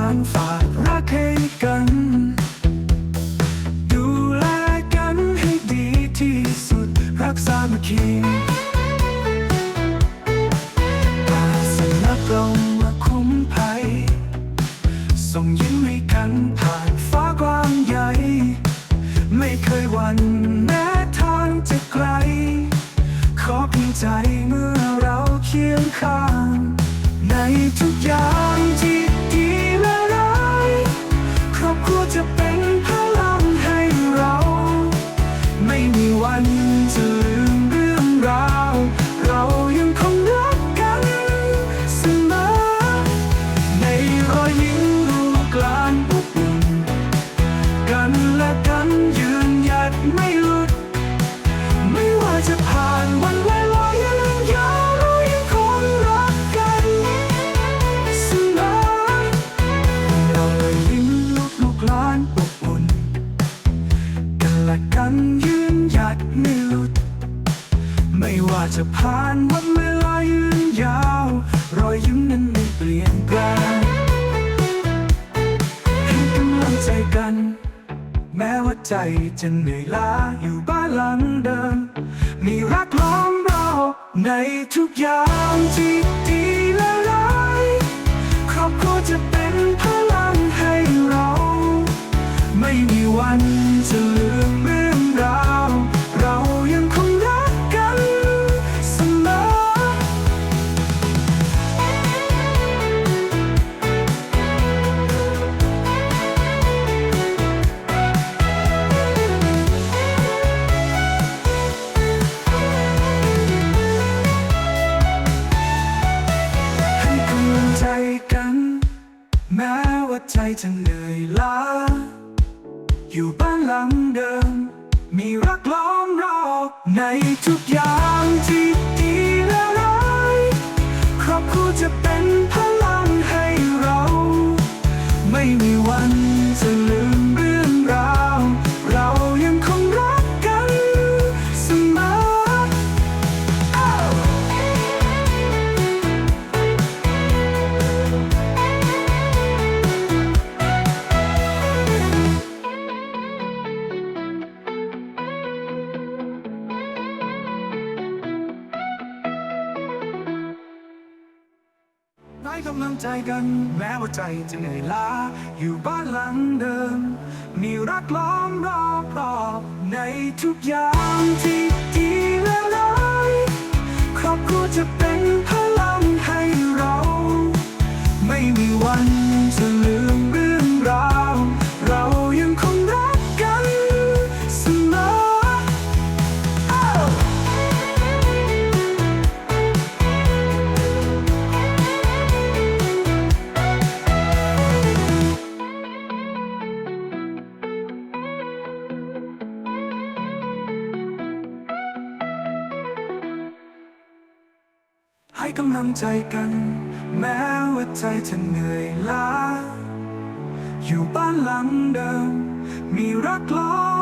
านฝากรักให้กัน ดูแลกันให้ดีที่สุดรักสามัคคีอาสนักเรามาคุ้มภัย ส่งยิ้มให้กันผ่านฟ้ากว้างใหญ่ ไม่เคยหวั่นแม้ทางจะไกล ขอเพียงใจเมื่อเราเคียงข้าง ในทุกอย่างที่ ว่าจะผ่านวันเวลายืนยาว รอยยิ้มนั้นไม่เปลี่ยนแปลงให้กำลังใจกัน แม้ว่าใจจะเหนื่อยล้าอยู่บ้านหลังเดิม มีรักล้อมเราในทุกอย่างที่ดีและร้ายครอบครัวจะเป็นพลังให้เรา ไม่มีวัน ว่าใจจะเหนื่อยล้า อยู่บ้านหลังเดิม มีรักล้อมรอบในทุกอย่างที่ ให้กำลังใจกันแม้ว่าใจจะเหนื่อยล้า อยู่บ้านหลังเดิม มีรักล้อมรอบรอบในทุกอย่างที่ดีและร้าย ให้กำลังใจกัน แม้ว่าใจจะเหนื่อยล้า อยู่บ้านหลังเดิม มีรักล้อมรอ